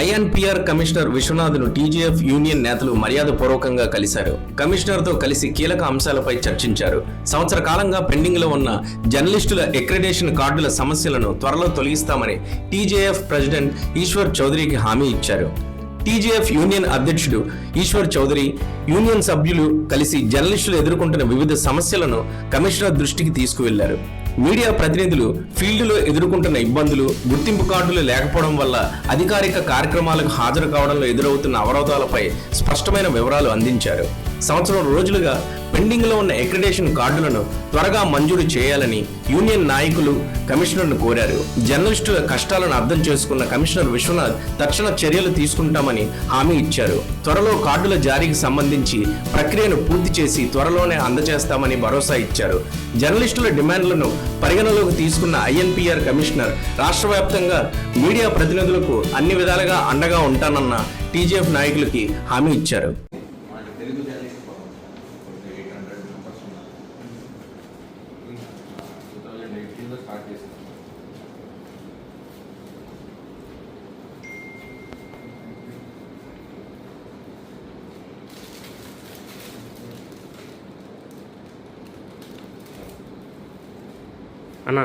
INPR commissioner విశ్వనాథ్ను TGF union నేతలు మర్యాదపూర్వకంగా కలిశారు. కమిషనర్తో కలిసి కీలక అంశాలపై చర్చించారు. సంవత్సర కాలంగా పెండింగ్లో ఉన్న జర్నలిస్టుల ఎక్రెడేషన్ కార్డుల సమస్యలను త్వరలో తొలగిస్తామని టీజేఎఫ్ ప్రెసిడెంట్ ఈశ్వర్ చౌదరికి హామీ ఇచ్చారు. టీజేఎఫ్ యూనియన్ అధ్యక్షుడు ఈశ్వర్ చౌదరి యూనియన్ సభ్యులు కలిసి జర్నలిస్టులు ఎదుర్కొంటున్న వివిధ సమస్యలను కమిషనర్ దృష్టికి తీసుకువెళ్ళారు. మీడియా ప్రతినిధులు ఫీల్డ్లో ఎదుర్కొంటున్న ఇబ్బందులు గుర్తింపు కార్డులు లేకపోవడం వల్ల అధికారిక కార్యక్రమాలకు హాజరు కావడంలో ఎదురవుతున్న అవరోధాలపై స్పష్టమైన వివరాలు అందించారు. సంవత్సరం రోజులుగా పెండింగ్లో ఉన్న అక్రిడేషన్ కార్డులను త్వరగా మంజూరు చేయాలని యూనియన్ నాయకులు కమిషనర్ను కోరారు. జర్నలిస్టుల కష్టాలను అర్థం చేసుకున్న కమిషనర్ విశ్వనాథ్ తక్షణ చర్యలు తీసుకుంటామని హామీ ఇచ్చారు. త్వరలో కార్డుల జారీకి సంబంధించి ప్రక్రియను పూర్తి చేసి త్వరలోనే అందజేస్తామని భరోసా ఇచ్చారు. జర్నలిస్టుల డిమాండ్లను పరిగణలోకి తీసుకున్న ఐఎన్పిఆర్ కమిషనర్ రాష్ట్ర వ్యాప్తంగా మీడియా ప్రతినిధులకు అన్ని విధాలుగా అండగా ఉంటానన్న టీజీఎఫ్ నాయకులకి హామీ ఇచ్చారు. థౌజండ్ ఎయిటీన్లో స్టార్ట్ చేసాం అన్న